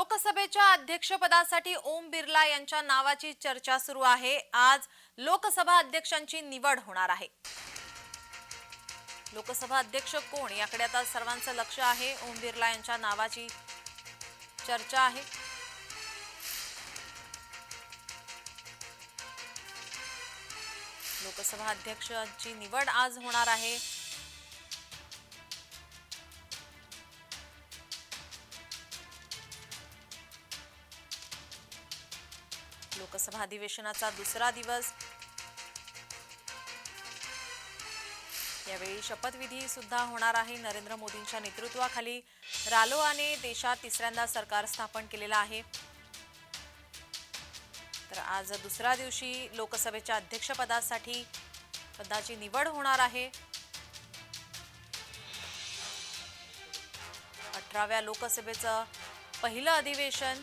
लोकसभेच्या अध्यक्षपदासाठी ओम बिर्ला यांच्या नावाची चर्चा सुरू आहे. आज लोकसभा अध्यक्षांची निवड होणार आहे. लोकसभा अध्यक्ष कोण? याकडे आता सर्वांचं लक्ष आहे. ओम बिर्ला यांच्या नावाची चर्चा आहे. लोकसभा अध्यक्षांची निवड आज होणार आहे. लोकसभा अधिवेशनाचा दुसरा दिवस. यावेळी शपथविधी सुद्धा होणार आहे. नरेंद्र मोदींच्या नेतृत्वाखाली रालोआने देशात तिसऱ्यांदा सरकार स्थापन केलेलं आहे. तर आज दुसऱ्या दिवशी लोकसभेच्या अध्यक्षपदासाठी पदाची निवड होणार आहे. अठराव्या लोकसभेचं पहिलं अधिवेशन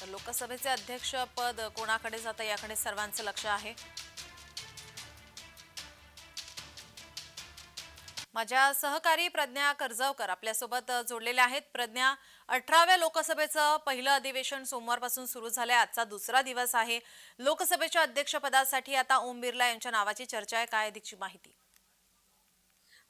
तर लोकसभेचे अध्यक्ष पद कोणाकडे जातं याकडे सर्वांचं लक्ष आहे. माझ्या सहकारी प्रज्ञा कर्जावकर आपल्यासोबत जोडलेल्या आहेत. प्रज्ञा अठराव्या लोकसभेचं पहिलं अधिवेशन सोमवारपासून सुरू झालंय. आजचा दुसरा दिवस आहे. लोकसभेच्या अध्यक्षपदासाठी आता ओम बिर्ला यांच्या नावाची चर्चा आहे. काय अधिकची माहिती?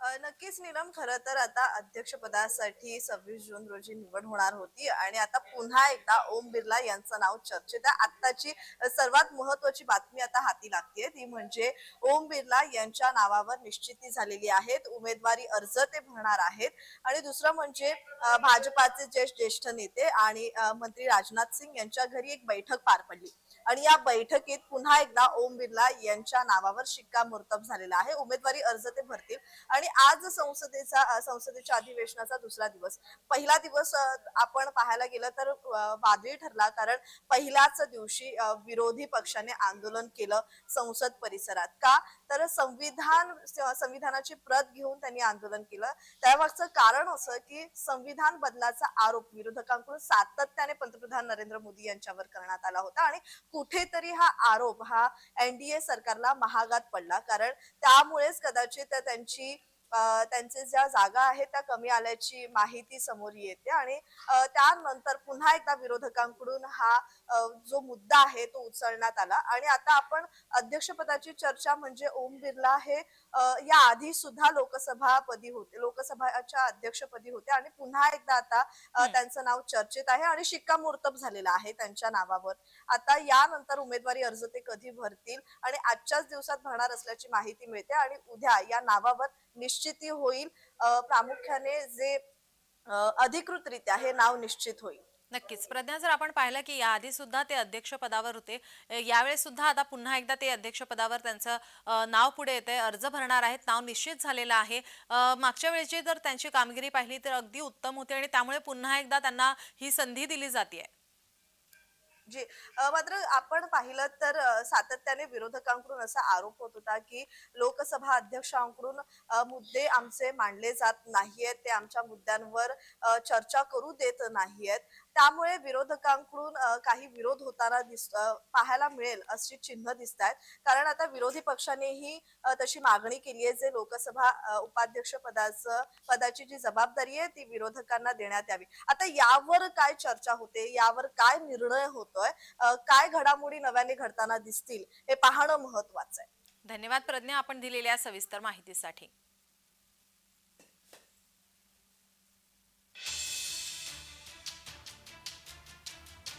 नक्कीच नीलम खरं तर आता अध्यक्षपदासाठी सव्वीस जून रोजी निवड होणार होती आणि आता पुन्हा एकदा ओम बिर्ला यांचं नाव चर्चेत आहे. आत्ताची सर्वात महत्वाची बातमी आता हाती लागते ती म्हणजे ओम बिर्ला यांच्या नावावर निश्चिती झालेली आहेत. उमेदवारी अर्ज ते भरणार आहेत. आणि दुसरं म्हणजे भाजपाचे ज्येष्ठ ज्येष्ठ नेते आणि मंत्री राजनाथ सिंग यांच्या घरी एक बैठक पार पडली. आणि या बैठकीत पुन्हा एकदा ओम बिर्ला यांच्या नावावर शिक्कामोर्तब झालेला आहे. उमेदवारी अर्ज ते भरतील. आणि आज संसदेचा संसदेच्या अधिवेशनाचा दुसरा दिवस. पहिला दिवस आपण पाहायला गेलं तर वादळी ठरला कारण पहिल्याच दिवशी विरोधी पक्षाने आंदोलन केलं संसद परिसरात. का? तर संविधान संविधानाची प्रत घेऊन त्यांनी आंदोलन केलं. त्यामागचं कारण असं की संविधान बदलाचा आरोप विरोधकांकडून सातत्याने पंतप्रधान नरेंद्र मोदी यांच्यावर करण्यात आला होता आणि कुठेतरी हा आरोप हा एनडीए सरकारला महागात पडला. कारण त्यामुळेच कदाचित त्यांची त्यांचे ज्या जागा आहेत त्या कमी आल्याची माहिती समोर येते आणि त्यानंतर पुन्हा एकदा विरोधकांकडून हा जो मुद्दा आहे तो उचलण्यात आला आणि आता आपण अध्यक्षपदाची चर्चा म्हणजे ओम बिर्ला हे या आधी सुद्धा लोकसभापदी होते लोकसभाच्या अध्यक्षपदी होते आणि पुन्हा एकदा आता. त्यांचं नाव चर्चेत आहे आणि शिक्कामोर्तब झालेलं आहे त्यांच्या नावावर आता यानंतर उमेदवारी अर्ज ते कधी भरतील आणि आजच्याच दिवसात भरणार असल्याची माहिती मिळते आणि उद्या या नावावर निश्चिती होईल प्रामुख्याने जे अधिकृतरित्या हे नाव निश्चित होईल. नक्कीच. प्रज्ञा जर आपण पाहिलं की याआधी सुद्धा ते अध्यक्ष पदावर होते यावेळेस सुद्धा आता पुन्हा एकदा ते अध्यक्ष पदावर त्यांचं नाव पुढे येते अर्ज भरणार आहेत नाव निश्चित झालेलं आहे. मागच्या वेळेची जर त्यांची कामगिरी पाहिली तर अगदी उत्तम होती आणि त्यामुळे पुन्हा एकदा त्यांना ही संधी दिली जाते जी मात्र आपण पाहिलं तर सातत्याने विरोधकांकडून असा आरोप होत होता की लोकसभा अध्यक्षांकडून मुद्दे आमचे मांडले जात नाहीयेत ते आमच्या मुद्द्यांवर चर्चा करू देत नाहीयेत. त्यामुळे विरोधकांकडून काही विरोध होताना दिस पाहायला मिळेल अशी चिन्ह दिसत आहेत कारण आता विरोधी पक्षानेही तशी मागणी केली आहे जे लोकसभा उपाध्यक्ष पदाचं पदाची जी जबाबदारी आहे ती विरोधकांना देण्यात यावी. आता यावर काय चर्चा होते? यावर काय निर्णय होतोय? काय घडामोडी नव्याने घडताना दिसतील? हे पाहणं महत्वाचं आहे. धन्यवाद प्रज्ञा. आपण दिलेल्या सविस्तर माहितीसाठी.